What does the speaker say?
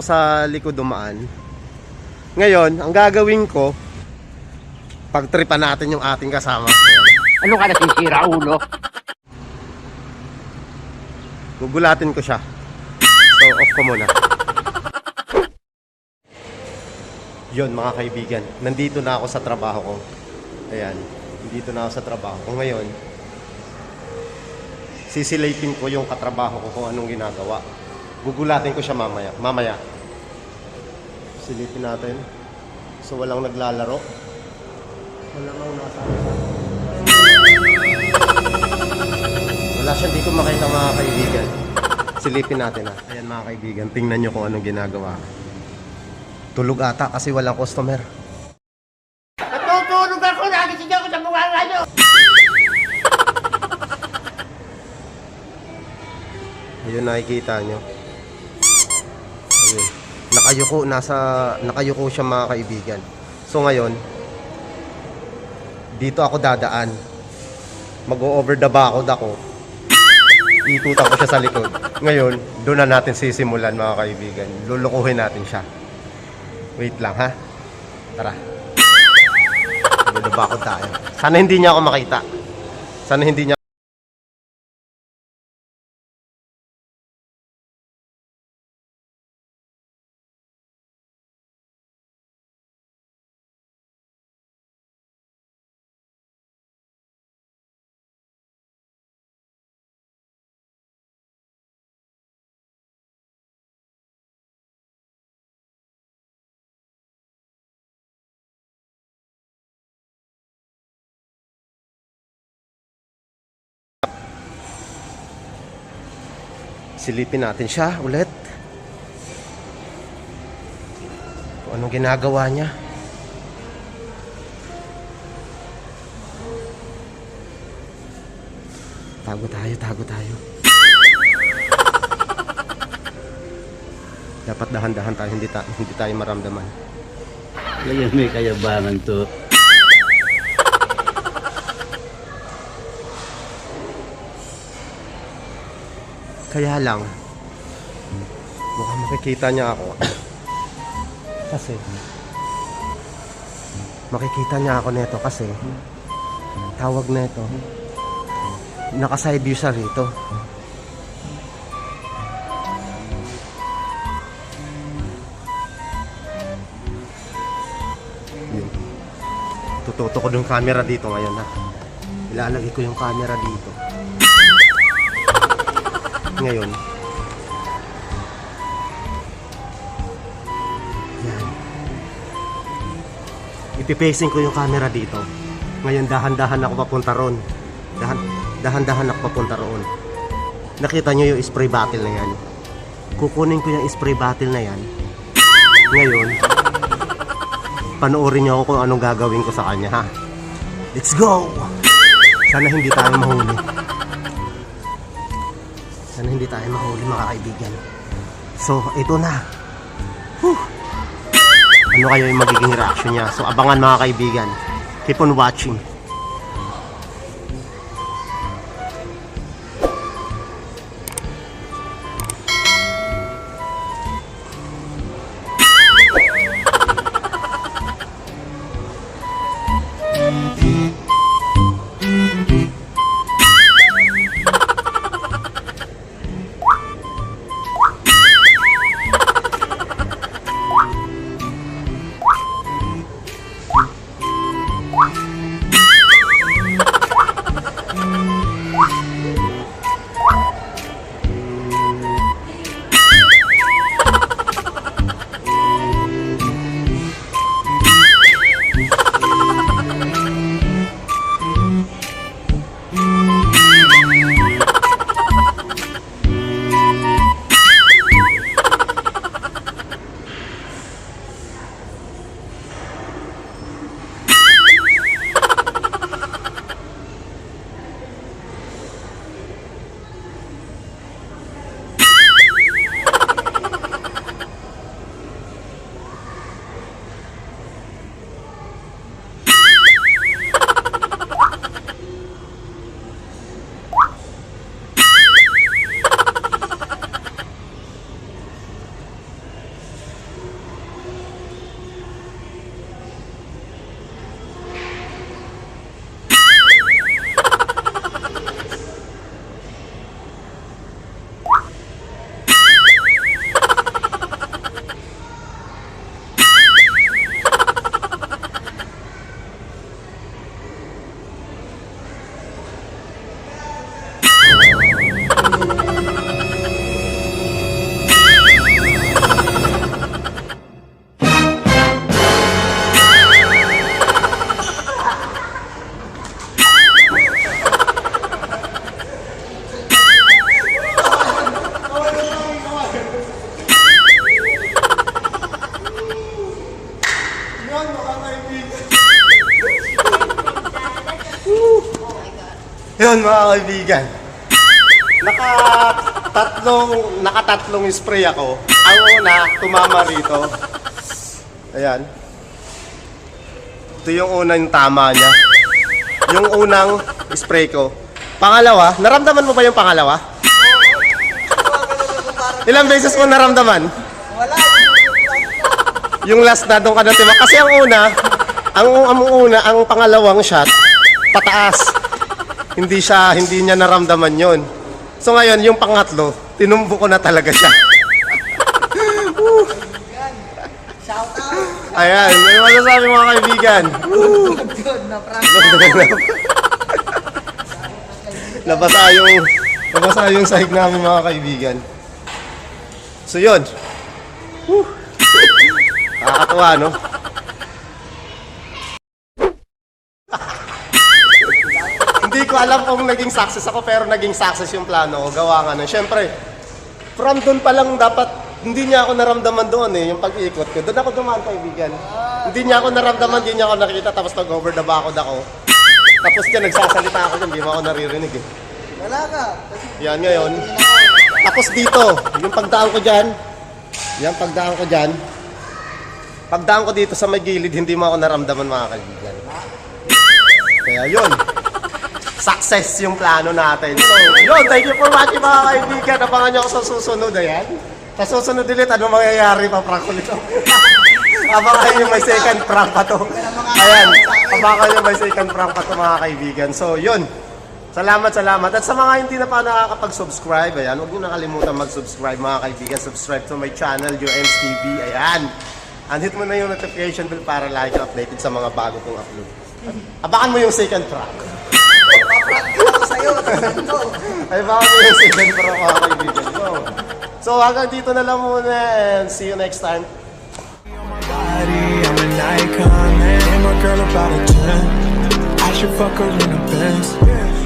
ako sa likod dumaan. Ngayon, ang gagawin ko, pagtripan natin yung ating kasama. Ano ka nasisira, ulo? Gugulatin ko siya. So, off ko muna. Yon mga kaibigan, nandito na ako sa trabaho ko. Ayan, nandito na ako sa trabaho ko. Ngayon, sisilipin ko yung katrabaho ko kung anong ginagawa. Gugulatin ko siya mamaya. Mamaya. Silipin natin. So, walang naglalaro. Wala mang nasa Wala siya dito makita mga kaibigan. Silipin natin ha. Ayan mga kaibigan, tingnan nyo kung anong ginagawa. Tulog ata kasi walang customer. Natutulog ako, nagising ako sa mukha nyo! Ayun nakikita nyo. Nakayuko, nasa, nakayuko siya mga kaibigan. So ngayon, dito ako dadaan. Mag-over the backod ako. Itutan ko siya sa likod. Ngayon, doon na natin sisimulan mga kaibigan. Lulukuhin natin siya. Wait lang ha. Tara. Over the backod tayo. Sana hindi niya ako makita. Sana hindi niya Silipin natin siya ulit. Kung anong ginagawa niya. Tago tayo, tago tayo. Dapat dahan-dahan tayo, hindi, ta- hindi tayo maramdaman. Kaya may kayabangan to. Kaya lang, mukhang makikita niya ako. Kasi, makikita niya ako nito kasi, tawag na ito, nakaside view siya rito. Yun. Tututo ko yung camera dito ngayon ha. Ilalagay ko yung camera dito. Ngayon, yan. Ipipacing ko yung camera dito. Ngayon, dahan-dahan ako papunta ron. Dahan, dahan-dahan ako papunta roon. Nakita nyo yung spray bottle na yan. Kukunin ko yung spray bottle na yan. Ngayon, panoorin nyo ako kung anong gagawin ko sa kanya, ha? Let's go! Sana hindi tayo mahuli. Sana hindi tayo mahuli mga kaibigan. So, ito na. Whew. Ano kayo yung magiging reaction niya? So, abangan mga kaibigan. Keep on watching. Yun mga kaibigan. Nakatatlong, nakatatlong spray ako. Ang una, tumama rito. Ayan. Ito yung unang tama niya. Yung unang spray ko. Pangalawa, naramdaman mo ba yung pangalawa? Ilang beses mo naramdaman? Wala. Yung last na doon ka na tiba. Kasi ang una, ang, ang una, ang pangalawang shot, pataas. Hindi siya, hindi niya naramdaman yon. So ngayon, yung pangatlo, tinumbo ko na talaga siya. Ayan, may masasabi mga kaibigan. Nabasa yung nabasa yung sahig namin mga kaibigan. So yun. Whew. Nakakatuwa, no? Alam kung naging success ako pero naging success yung plano ko. Gawa nga nun. Siyempre, from doon pa lang dapat hindi niya ako naramdaman doon eh, yung pag-ikot ko. Doon ako dumaan kaibigan. Hindi niya ako naramdaman, hindi niya ako nakikita tapos nag-over the backod ako. Tapos yan, nagsasalita ako dyan, hindi mo ako naririnig eh. Wala ka. Yan ngayon. Tapos dito, yung pagdaan ko dyan, yan pagdaan ko dyan, pagdaan ko dito sa may gilid, hindi mo ako naramdaman mga kaibigan. Kaya yun, success yung plano natin. So, yun, thank you for watching mga kaibigan. Abangan nyo ako sa susunod, ayan. Sa susunod ulit, ano mangyayari pa prank ulit. Abangan nyo may second prank pa to. Ayan, abangan nyo may second prank pa to mga kaibigan. So, yun. Salamat, salamat. At sa mga hindi na pa nakakapag-subscribe, ayan, huwag nyo nakalimutan mag-subscribe mga kaibigan. Subscribe to my channel, UMS TV. Ayan. And hit mo na yung notification bell para lagi ka updated sa mga bago kong upload. Abangan mo yung second prank. Ako sa'yo. tingnan ko. Ay, baka mo yung second prank mga. So, hanggang dito na lang muna and see you next time. I'm an icon, man. And my girl about a 10. I should fuck her in the Benz.